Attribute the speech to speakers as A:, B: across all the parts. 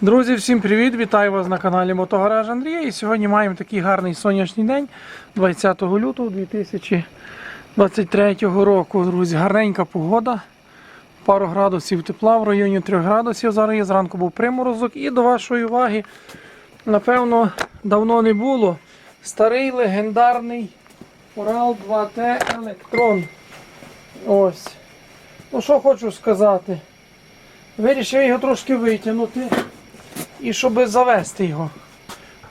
A: Друзі, всім привіт! Вітаю вас на каналі Мотогараж Андрія. І сьогодні маємо такий гарний сонячний день 20 лютого 2023 року. Друзі, гарненька погода. Пару градусів тепла в районі 3 градусів. Зараз є зранку був приморозок. І до вашої уваги, напевно, давно не було. Старий легендарний Урал 2T Electron. Ось. Ну що хочу сказати. Вирішив його трошки витягнути. І щоб завести його.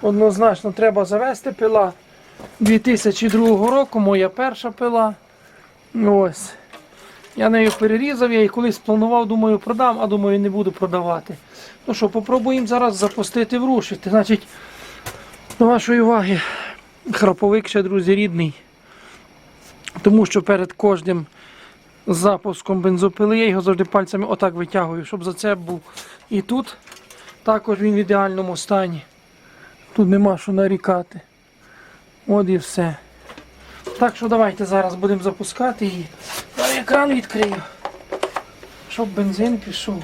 A: Однозначно треба завести пила 2002 року, моя перша пила. Ось. Я нею перерізав, я її колись планував, думаю, продам, а думаю, не буду продавати. Ну що, попробуємо зараз запустити в рушити. Значить, до вашої уваги, храповик ще, друзі, рідний. Тому що перед кожним запуском бензопили я його завжди пальцями отак витягую, щоб за це був. І тут також він в ідеальному стані. Тут нема що нарікати. От і все. Так що давайте зараз будемо запускати її. Я екран відкрию. Щоб бензин пішов.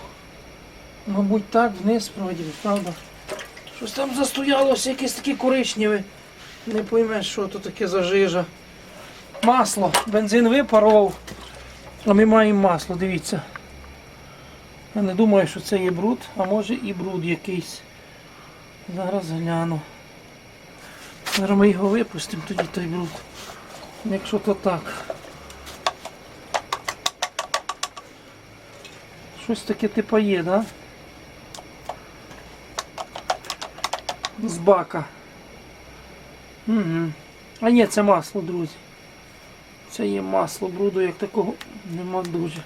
A: Мабуть, так вниз вроді, правда? Щось там застоялося, якесь таке коричневе. Не поймеш, що то таке за жижа. Масло. Бензин випарував. А ми маємо масло, дивіться. Я не думаю, що це є бруд, а може і бруд якийсь. Зараз гляну. Зараз ми його випустимо, тоді той бруд. Якщо то так. Щось таке типа є, да? З бака. Угу. А ні, це масло, друзі. Це є масло, бруду як такого нема дуже.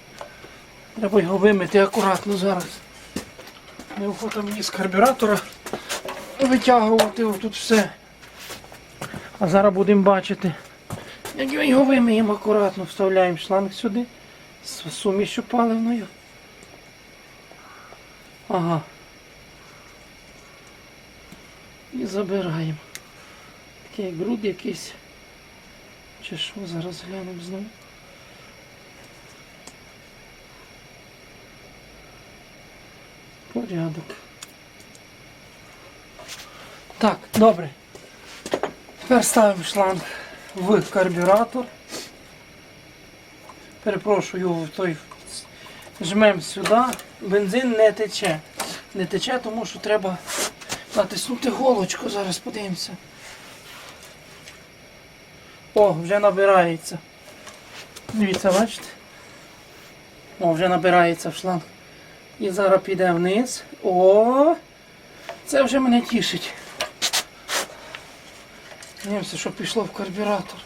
A: Треба його вимити акуратно зараз. Неохота мені з карбюратора витягувати тут все. А зараз будемо бачити, як ми його вимиємо акуратно, вставляємо шланг сюди з сумішю паливною. Ага. І забираємо. Такий груд якийсь. Чи що, зараз глянемо знову. Порядок. Так, добре. Тепер ставимо шланг в карбюратор. Перепрошую, в той жмемо сюди. Бензин не тече. Не тече, тому що треба натиснути голочку. Зараз подивимося. О, вже набирається. Дивіться, бачите? О, вже набирається шланг. І зараз піде вниз. О! Це вже мене тішить. Дивимося, що пішло в карбюратор.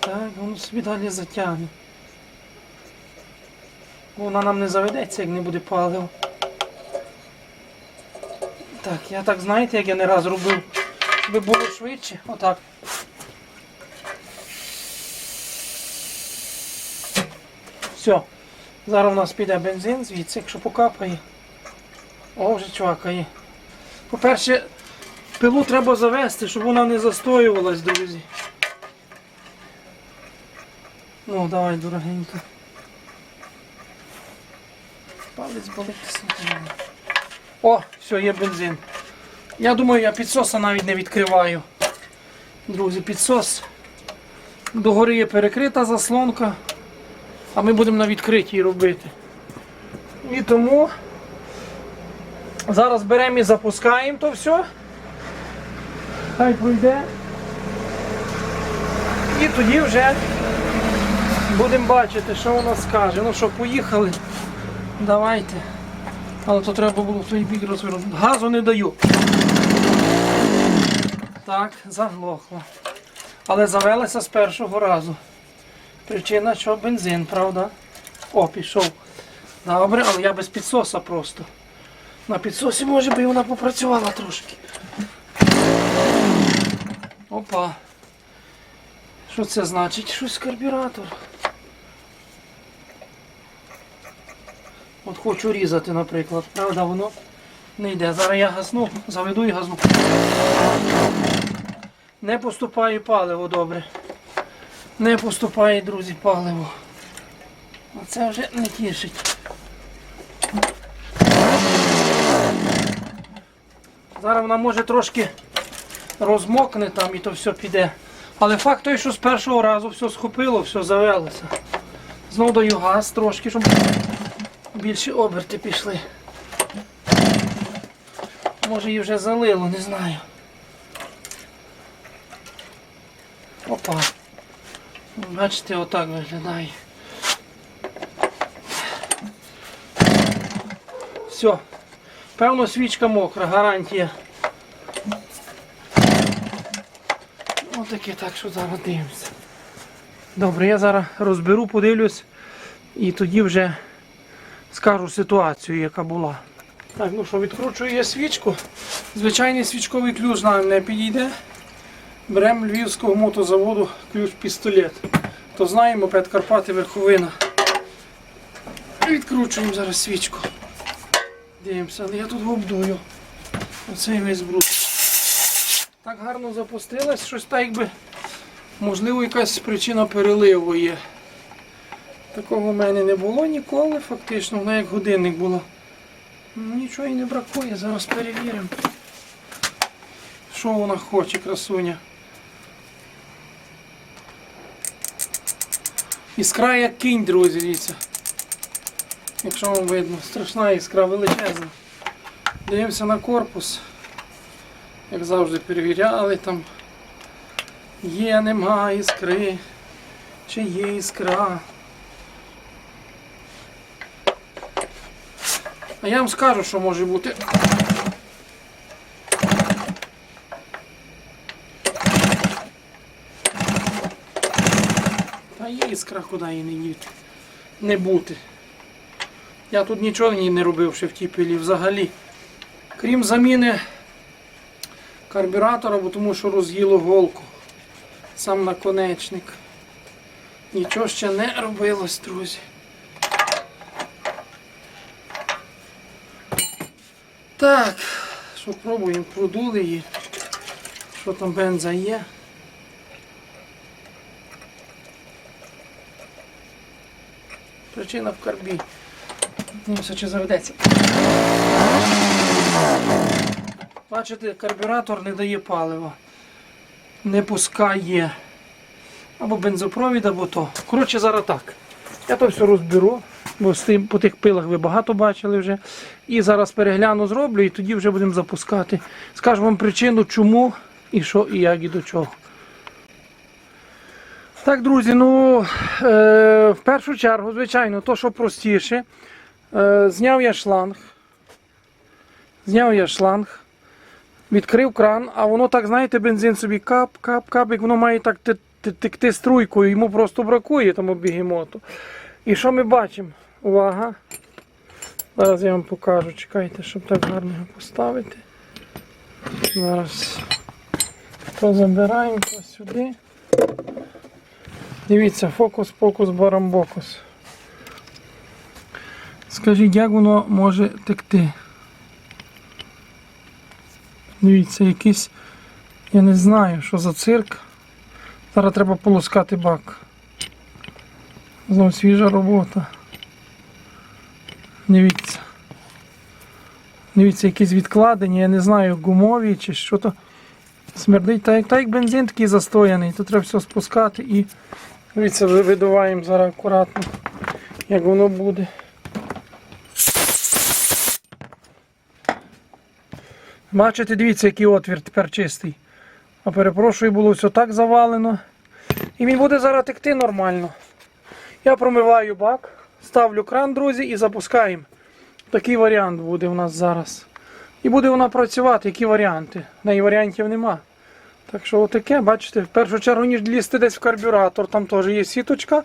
A: Так, воно собі далі затягне. Вона нам не заведеться, як не буде палива. Так, я так знаєте, як я не раз робив, щоб було швидше. Отак. Все. Зараз у нас піде бензин звідси, якщо покапає. О, вже чвакає. По-перше, пилу треба завести, щоб вона не застоювалась, друзі. Ну, давай, дорогенька. Палець болить. слухай. О, все, є бензин. Я думаю, я підсоса навіть не відкриваю. Друзі, підсос. Догори є перекрита заслонка, а ми будемо на відкритій робити. І тому зараз беремо і запускаємо то все. Хай пройде. І тоді вже будемо бачити, що вона скаже. Ну що, поїхали. Давайте. Але то треба було в той бік розвернути. Газу не даю. Так, заглохло. Але завелася з першого разу. Причина, що бензин, правда? О, пішов. Добре, але я без підсоса просто. На підсосі може би вона попрацювала трошки. Опа. Що це значить? Щось карбюратор. От хочу різати, наприклад. Правда, воно не йде. Зараз я газну, заведу і газну. Не поступає паливо добре. Не поступає, друзі, паливо. Оце вже не тішить. Зараз вона може трошки розмокне там і то все піде. Але факт той, що з першого разу все схопило, все завелося. Знову даю газ трошки, щоб більші оберти пішли. Може її вже залило, не знаю. Опа. Бачите, отак виглядає. Все. Певно, свічка мокра, гарантія. Отаке так, що зараз дивимося. Добре, я зараз розберу, подивлюсь і тоді вже скажу ситуацію, яка була. Так, ну що, відкручую я свічку. Звичайний свічковий ключ нам не підійде. Беремо львівського мотозаводу ключ пістолет. То знаємо, Пет Карпати верховина. Відкручуємо зараз свічку. Дивимося, але я тут обдую. Оцей весь бруд. Так гарно запустилась, щось так якби. Можливо, якась причина переливу є. Такого в мене не було ніколи, фактично, вона як годинник була. Ну, Нічого і не бракує, зараз перевіримо. Що вона хоче, красуня. Іскра як кінь, друзі, дивіться. Якщо вам видно, страшна іскра величезна. Дивимося на корпус. Як завжди перевіряли там. Є, нема іскри. Чи є іскра. А я вам скажу, що може бути. Та іскра, куди її не діти. Не бути. Я тут нічого ні не робив ще в тій пилі взагалі. Крім заміни карбюратора, бо тому що роз'їло голку. Сам наконечник. Нічого ще не робилось, друзі. Так, що пробуємо, продули її. Що там бенза є? Причина в карбі. Дивимося, чи заведеться. Бачите, карбюратор не дає палива. Не пускає. Або бензопровід, або то. Коротше, зараз так. Я то все розберу, бо з тим, по тих пилах ви багато бачили вже. І зараз перегляну, зроблю, і тоді вже будемо запускати. Скажу вам причину, чому і що, і як, і до чого. Так, друзі, ну е, в першу чергу, звичайно, то, що простіше. Е, зняв я шланг. Зняв я шланг. Відкрив кран, а воно так, знаєте, бензин собі кап, кап, кап, як воно має так те- те- текти струйкою, йому просто бракує тому бігемоту. І що ми бачимо? Увага. Зараз я вам покажу, чекайте, щоб так гарно його поставити. Зараз то забираємо сюди. Дивіться, фокус, покус, барамбокус. Скажіть, як воно може текти? Дивіться, якийсь, я не знаю, що за цирк. Зараз треба полоскати бак. Знову свіжа робота. Дивіться. Дивіться, якісь відкладення, я не знаю, гумові чи що то. Смердить, так як, так як бензин такий застояний, то треба все спускати і дивіться, ви- видуваємо зараз акуратно, як воно буде. Бачите, дивіться, який отвір тепер чистий. А перепрошую, було все так завалено. І він буде зараз текти нормально. Я промиваю бак, ставлю кран, друзі, і запускаємо. Такий варіант буде у нас зараз. І буде вона працювати, які варіанти. В неї варіантів нема. Так що отаке, бачите, в першу чергу, ніж лізти десь в карбюратор, там теж є сіточка.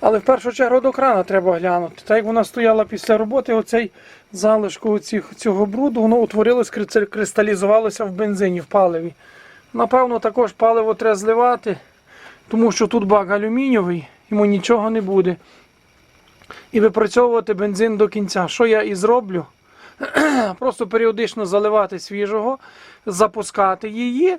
A: Але в першу чергу до крана треба глянути. Так як вона стояла після роботи, оцей залишку оцих, цього бруду, воно утворилось, кристалізувалося в бензині, в паливі. Напевно, також паливо треба зливати, тому що тут бак алюмінієвий, йому нічого не буде. І випрацьовувати бензин до кінця. Що я і зроблю? Просто періодично заливати свіжого, запускати її.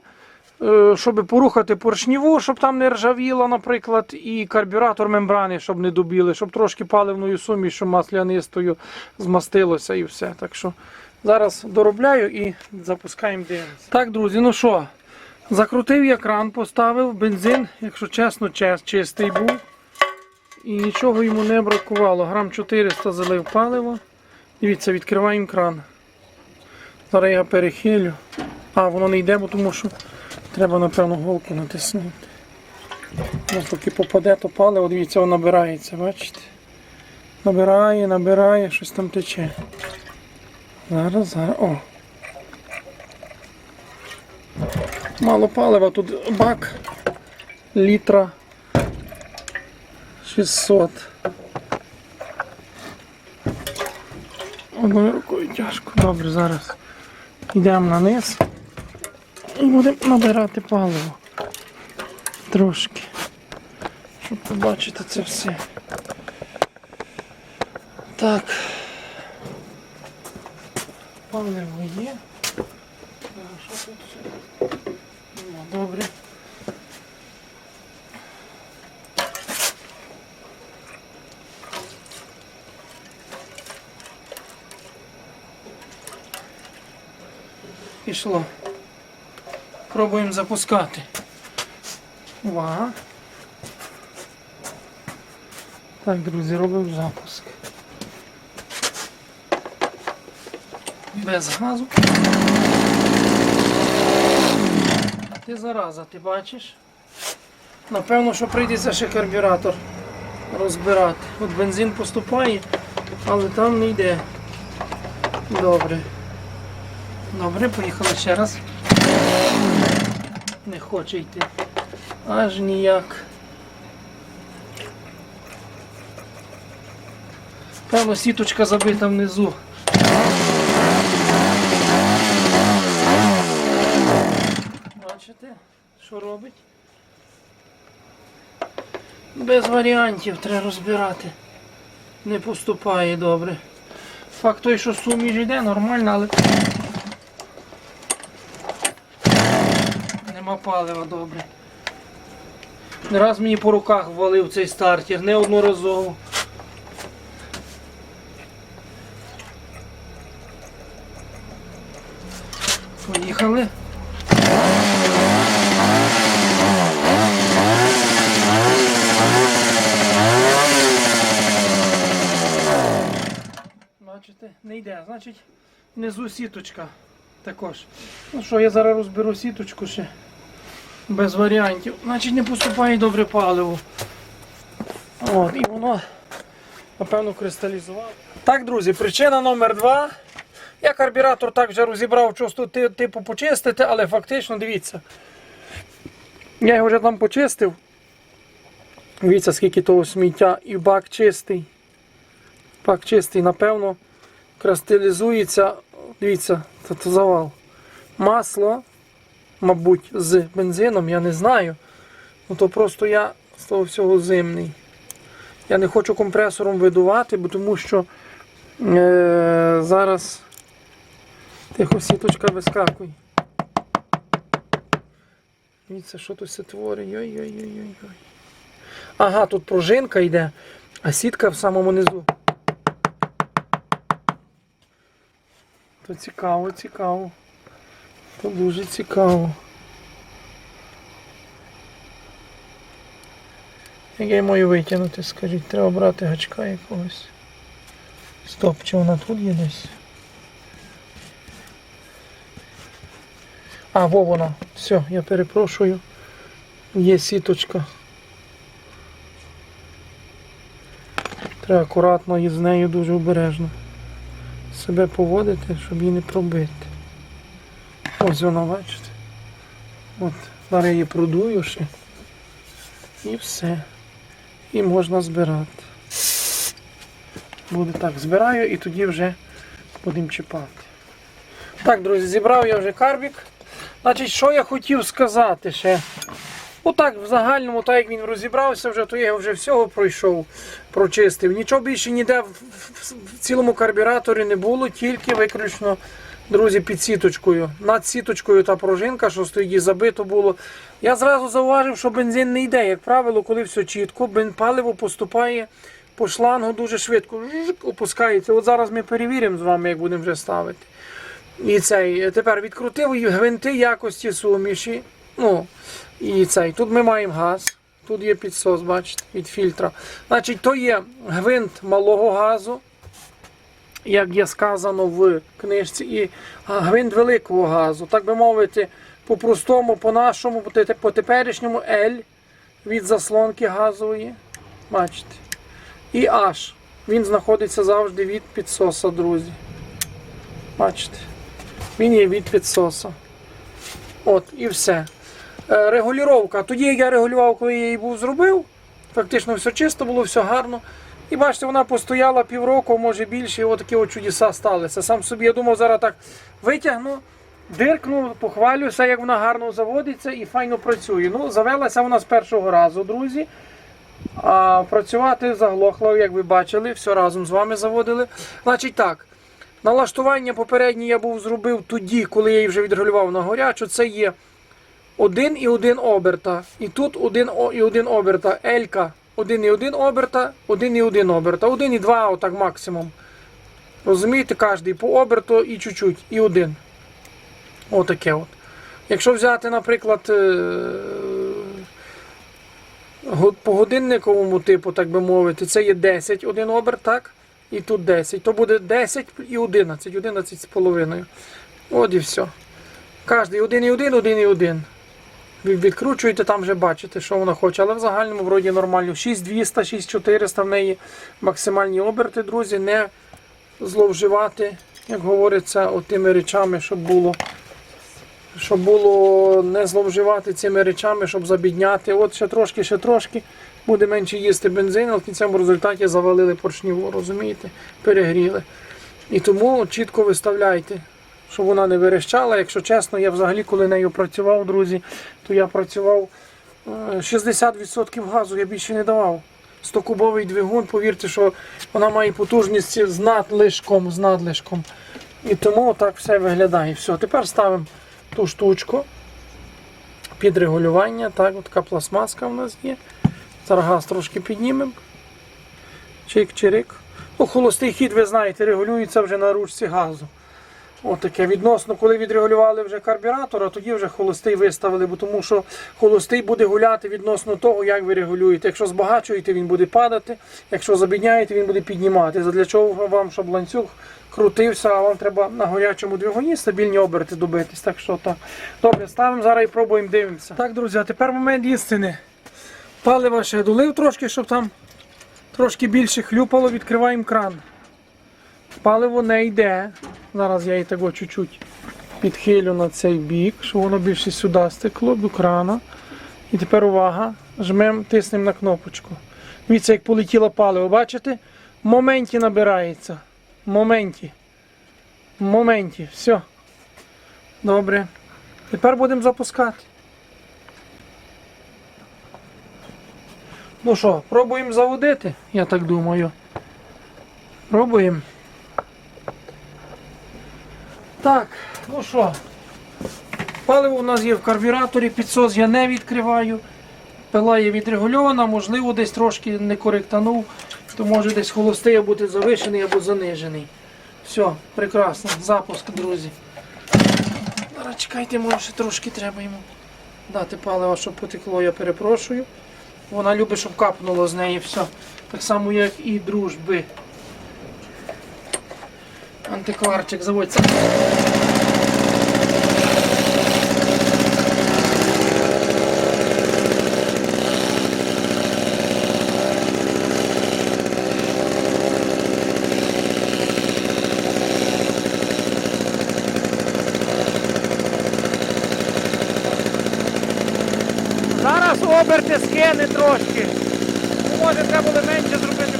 A: е, щоб порухати поршніву, щоб там не ржавіло, наприклад, і карбюратор мембрани, щоб не добіли, щоб трошки паливною сумішю маслянистою змастилося і все. Так що зараз доробляю і запускаємо дивимося. Так, друзі, ну що, закрутив я кран, поставив, бензин, якщо чесно, чес- чистий був. І нічого йому не бракувало. Грам 400 залив паливо. Дивіться, відкриваємо кран. Зараз я перехилю. А, воно не йде, бо тому що треба, напевно, голку натиснути. Ось поки попаде, то паливо, дивіться, воно набирається, бачите? Набирає, набирає, щось там тече. Зараз, зараз. О. Мало палива, тут бак літра 600. Одною рукою тяжко. Добре, зараз йдемо на низ і будемо набирати паливо. Трошки. Щоб побачити це все. Так. Паливо є. А, Що тут ще? Нема. Добре. Пішло. Пробуємо запускати. Увага. Так, друзі, робимо запуск. Без газу. Ти зараза, ти бачиш? Напевно, що прийдеться ще карбюратор розбирати. От бензин поступає, але там не йде. Добре. Добре, поїхали ще раз. Не хоче йти. Аж ніяк. Певно, сіточка забита внизу. Бачите, що робить? Без варіантів треба розбирати. Не поступає добре. Факт той, що суміш йде, нормально, але нема палива добре. Не раз мені по руках ввалив цей стартер, неодноразово. Поїхали. Бачите, не йде. Значить, внизу сіточка також. Ну що, я зараз розберу сіточку ще. Без варіантів. Значить не поступає добре паливо. От, і воно, напевно, кристалізувало. Так, друзі, причина номер два. Я карбюратор так вже розібрав, просто ти- типу почистити, але фактично дивіться. Я його вже там почистив. Дивіться, скільки того сміття і бак чистий. Бак чистий, напевно, кристалізується. Дивіться, це завал. Масло, мабуть, з бензином, я не знаю. Ну то просто я з того всього зимний. Я не хочу компресором видувати, бо тому що е, зараз тихо сіточка вискакує. Дивіться, що тут все творить. Ой-ой-ой-ой. Ага, тут пружинка йде, а сітка в самому низу. То цікаво, цікаво. То дуже цікаво. Як я маю витягнути, скажіть, треба брати гачка якогось. Стоп, чи вона тут є десь? А, во вона. Все, я перепрошую. Є сіточка. Треба акуратно і з нею дуже обережно себе поводити, щоб її не пробити. Ось вона, бачите. От, зараз її продую ще. І все. І можна збирати. Буде так, збираю і тоді вже будемо чіпати. Так, друзі, зібрав я вже карбік. Значить, що я хотів сказати ще. Отак, в загальному, так як він розібрався, вже, то я вже всього пройшов, прочистив. Нічого більше ніде в, в- в цілому карбюраторі не було, тільки виключно Друзі, під сіточкою. Над сіточкою та пружинка, що стоїть забито було. Я зразу зауважив, що бензин не йде. Як правило, коли все чітко, паливо поступає по шлангу дуже швидко. Опускається. От зараз ми перевіримо з вами, як будемо вже ставити. І цей, тепер відкрутив гвинти якості суміші. Ну, і цей. Тут ми маємо газ. Тут є підсос, бачите, від фільтра. Значить, то є гвинт малого газу, як є сказано в книжці, і гвинт великого газу. Так би мовити, по-простому, по-нашому, по теперішньому L від заслонки газової. Бачите. І H. Він знаходиться завжди від підсоса, друзі. Бачите. Він є від підсоса. От, і все. Е, регулювання. Тоді я регулював, коли я її був зробив, фактично все чисто було, все гарно. І бачите, вона постояла півроку, може більше, і отакі от чудеса сталися. Сам собі, я думав, зараз так витягну, диркну, похвалюся, як вона гарно заводиться і файно працює. Ну, завелася вона з першого разу, друзі. А працювати заглохло, як ви бачили, все разом з вами заводили. Значить так, налаштування попереднє я був зробив тоді, коли я її вже відрегулював на горячу. Це є один і один оберта. І тут один і один оберта. Елька 1,1 оберта, 1,1 оберта, 1,2 отак максимум. Розумієте, кожний по оберту і чуть-чуть, і один. Отаке от. Якщо взяти, наприклад, е, по годинниковому типу, так би мовити, це є 10 один оберт, так? І тут 10, то буде 10 і 11, 11 з половиною. От і все. Кожний 1,1, 1,1 відкручуєте, там вже бачите, що вона хоче, але в загальному вроді нормально. 6200, 6400 в неї максимальні оберти, друзі, не зловживати, як говориться, тими речами, щоб було. Щоб було не зловживати цими речами, щоб забідняти. От ще трошки, ще трошки буде менше їсти бензин, але в кінцевому результаті завалили поршніву, розумієте? Перегріли. І тому чітко виставляйте, щоб вона не верещала. Якщо чесно, я взагалі, коли нею працював, друзі, то я працював е, 60% газу, я більше не давав. 100-кубовий двигун, повірте, що вона має потужність з надлишком, з надлишком. І тому так все виглядає. Все, тепер ставимо ту штучку під регулювання. Так, така пластмаска в нас є. Зараз газ трошки піднімемо. Чик-чирик. Ну, холостий хід, ви знаєте, регулюється вже на ручці газу. Отаке відносно, коли відрегулювали вже карбюратор, а тоді вже холостий виставили, бо тому що холостий буде гуляти відносно того, як ви регулюєте. Якщо збагачуєте, він буде падати, якщо забідняєте, він буде піднімати. Для чого вам, щоб ланцюг крутився, а вам треба на горячому двигуні стабільні оберти добитись. Так що так. Добре, ставимо зараз і пробуємо дивимося. Так, друзі, а тепер момент істини. Палива ще долив трошки, щоб там трошки більше хлюпало, відкриваємо кран. Паливо не йде. Зараз я її так чуть-чуть підхилю на цей бік, щоб воно більше сюди стекло до крана. І тепер увага, жмемо, тиснемо на кнопочку. Дивіться, як полетіло паливо, бачите? В моменті набирається. В моменті. В моменті. Все. Добре. Тепер будемо запускати. Ну що, пробуємо заводити, я так думаю. Пробуємо. Так, ну що, паливо у нас є в карбюраторі, підсос я не відкриваю. Пила є відрегульована, можливо, десь трошки не коректанув, то може десь холостий бути завишений або занижений. Все, прекрасно. Запуск, друзі. Зараз чекайте, може ще трошки треба йому дати паливо, щоб потекло, я перепрошую. Вона любить, щоб капнуло з неї все. Так само, як і дружби. Антикварчик заводиться. Зараз оберти скине трошки. Може треба було менше зробити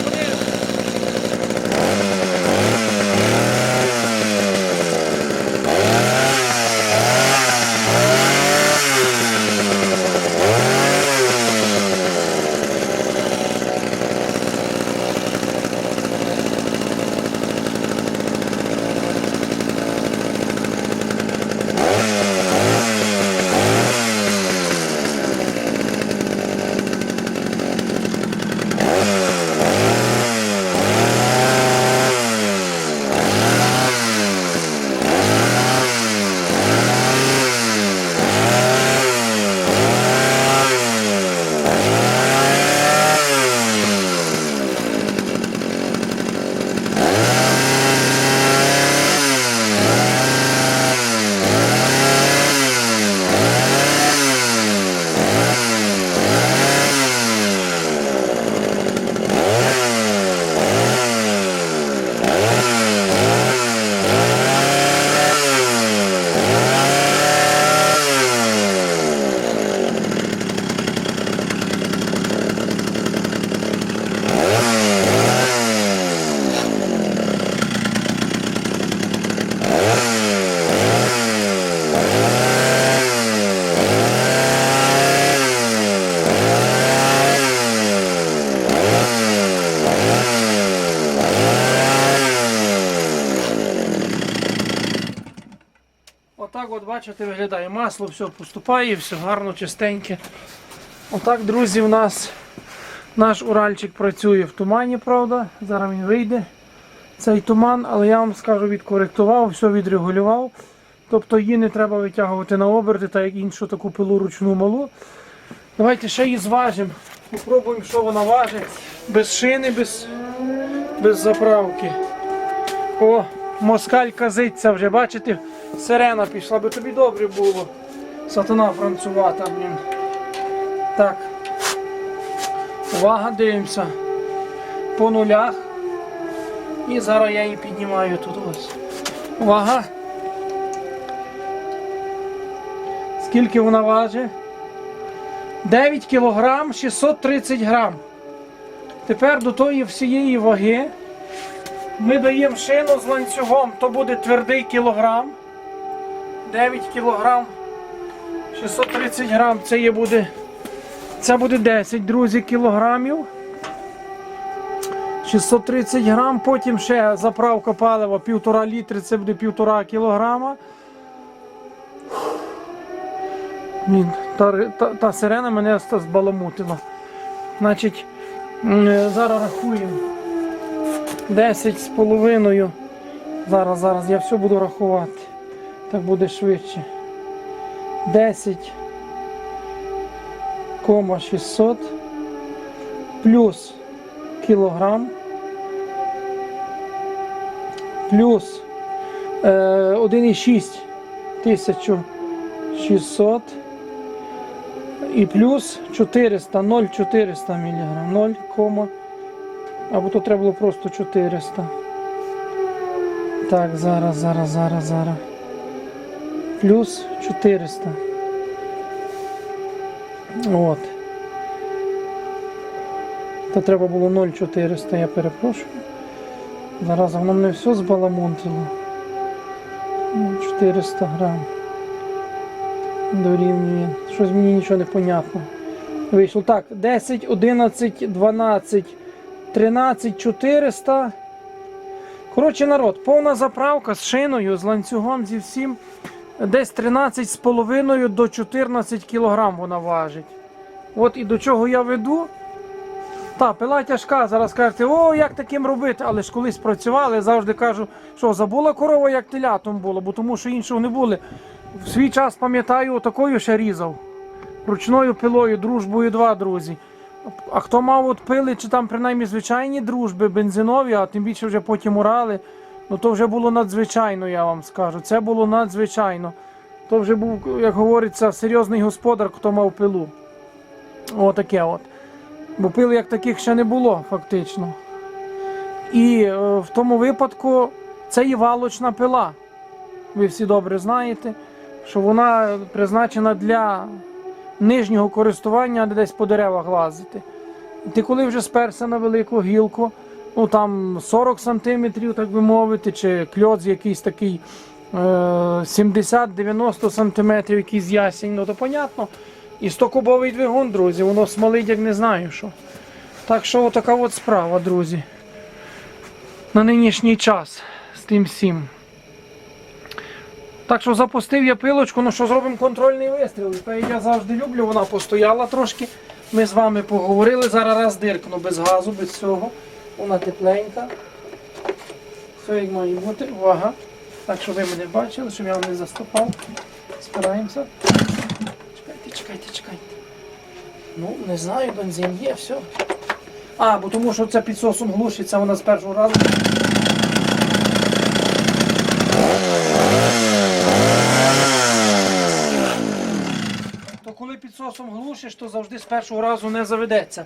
A: бачите, виглядає масло, все поступає, все гарно, чистеньке. Отак, друзі, у нас наш Уральчик працює в тумані, правда. Зараз він вийде. Цей туман, але я вам скажу, відкоректував, все відрегулював. Тобто її не треба витягувати на оберти, так як іншу таку пилу ручну малу. Давайте ще її зважимо. Попробуємо, що вона важить. Без шини, без, без заправки. О, москаль казиться вже, бачите, сирена пішла, би тобі добре було. Сатана францувата, блін. Так. Увага, дивимося. По нулях. І зараз я її піднімаю тут ось. Увага. Скільки вона важить? 9 кг 630 грам. Тепер до тої всієї ваги ми даємо шину з ланцюгом, то буде твердий кілограм. 9 кг 630 грам. Це є буде, це буде 10, друзі, кілограмів. 630 грам, потім ще заправка палива 1,5 літри, це буде 1,5 кілограма. Блін, та, та, та сирена мене збаламутила. Значить, е, зараз рахуємо. 10 з половиною. Зараз, зараз я все буду рахувати. Так буде швидше. 10 кома 600 плюс кілограм плюс е, 1,6 1600 і плюс 400, 0,400 мг, 0, кома, або то треба було просто 400. Так, зараз, зараз, зараз, зараз. Плюс 400. От. То треба було 0,400, я перепрошую. Зараз воно мене все збаламутило. 400 грам. Дорівнює. Щось мені нічого не понятно. Вийшло так, 10, 11, 12, 13, 400. Коротше, народ, повна заправка з шиною, з ланцюгом, зі всім. Десь 13,5 до 14 кг вона важить. От і до чого я веду. Та, пила тяжка, зараз кажете, о, як таким робити, але ж колись працювали, завжди кажу, що забула корова, як телятом було, бо тому що іншого не були. В свій час пам'ятаю, отакою ще різав. Ручною пилою, дружбою два друзі. А хто мав от пили, чи там принаймні звичайні дружби, бензинові, а тим більше вже потім урали, ну то вже було надзвичайно, я вам скажу. Це було надзвичайно. То вже був, як говориться, серйозний господар, хто мав пилу. Отаке от. Бо пил як таких ще не було, фактично. І е, в тому випадку це і валочна пила. Ви всі добре знаєте, що вона призначена для нижнього користування, не десь по деревах лазити. І ти коли вже сперся на велику гілку, ну там 40 сантиметрів, так би мовити, чи кльоц якийсь такий е, 70-90 сантиметрів, якийсь ясень, ну то понятно. І 100-кубовий двигун, друзі, воно смолить, як не знаю що. Так що отака от справа, друзі. На нинішній час з тим всім. Так що запустив я пилочку, ну що зробимо контрольний вистріл. Як я завжди люблю, вона постояла трошки. Ми з вами поговорили. Зараз раз диркну без газу, без цього. Вона тепленька. Все як має бути. Увага. Так, щоб ви мене бачили, щоб я вам не заступав. Спираємося. Чекайте, чекайте, чекайте. Ну, не знаю, бензин є, все. А, бо тому що це підсосом глушиться, вона з першого разу. То коли підсосом глушиш, то завжди з першого разу не заведеться.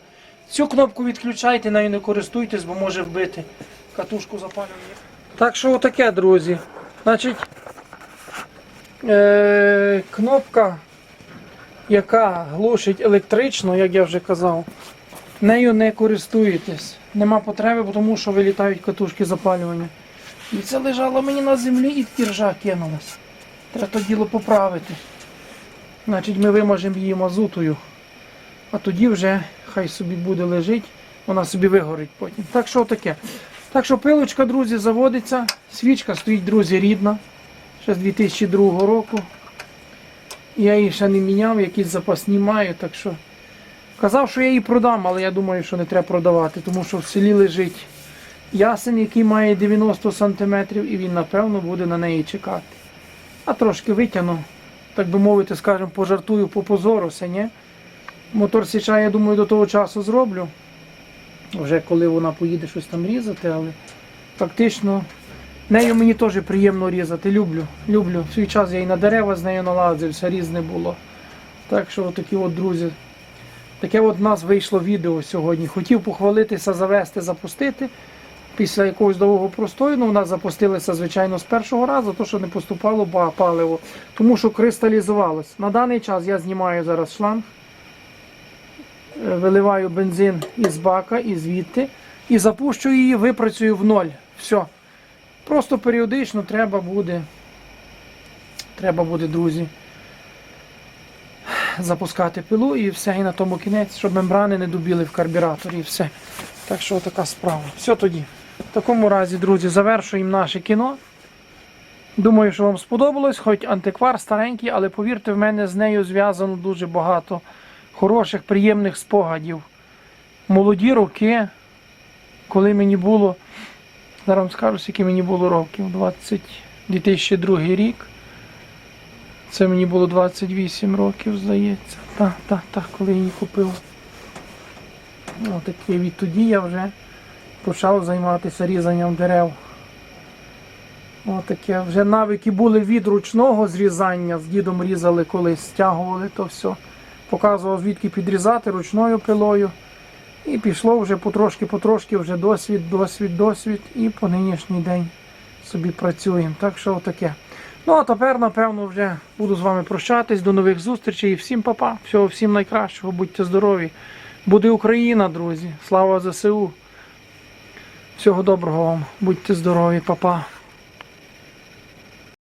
A: Цю кнопку відключайте, нею не користуйтесь, бо може вбити катушку запалювання. Так що отаке, друзі. Значить, е- кнопка, яка глушить електрично, як я вже казав, нею не користуєтесь. Нема потреби, тому що вилітають катушки запалювання. І це лежало мені на землі і іржа кинулась. Треба то діло поправити. Значить, ми вимажемо її мазутою, а тоді вже хай собі буде лежить, вона собі вигорить потім. Так що таке. Так що пилочка, друзі, заводиться. Свічка стоїть, друзі, рідна. Ще з 2002 року. Я її ще не міняв, якісь запасні маю, так що. Казав, що я її продам, але я думаю, що не треба продавати, тому що в селі лежить ясень, який має 90 см, і він, напевно, буде на неї чекати. А трошки витягну, так би мовити, скажімо, пожартую по позору, ні? Мотор січа, я думаю, до того часу зроблю. Вже коли вона поїде щось там різати, але фактично нею мені теж приємно різати. Люблю. Люблю. В свій час я і на дерева з нею наладився, різне було. Так що такі от друзі. Таке от в нас вийшло відео сьогодні. Хотів похвалитися, завести, запустити. Після якогось довгого простою, ну, у нас запустилися, звичайно, з першого разу, то що не поступало паливо, тому що кристалізувалось. На даний час я знімаю зараз шланг, виливаю бензин із бака і звідти, і запущу її, випрацюю в ноль. Все. Просто періодично треба буде, треба буде, друзі, запускати пилу і все, і на тому кінець, щоб мембрани не дубіли в карбюраторі і все. Так що така справа. Все тоді. В такому разі, друзі, завершуємо наше кіно. Думаю, що вам сподобалось, хоч антиквар старенький, але повірте, в мене з нею зв'язано дуже багато хороших, приємних спогадів. Молоді роки, коли мені було, зараз вам скажу, скільки мені було років, 20, 2002 рік. Це мені було 28 років, здається. Так, так, так, коли її купив. Отаке відтоді я вже почав займатися різанням дерев. Отаке. Вже навики були від ручного зрізання, з дідом різали колись, стягували то все. Показував, звідки підрізати ручною пилою. І пішло вже потрошки-потрошки, вже досвід, досвід, досвід. І по нинішній день собі працюємо. Так що отаке. Ну а тепер, напевно, вже буду з вами прощатись. До нових зустрічей. І Всім па-па. Всього всім найкращого, будьте здорові. Буде Україна, друзі. Слава ЗСУ. Всього доброго вам. Будьте здорові, па-па.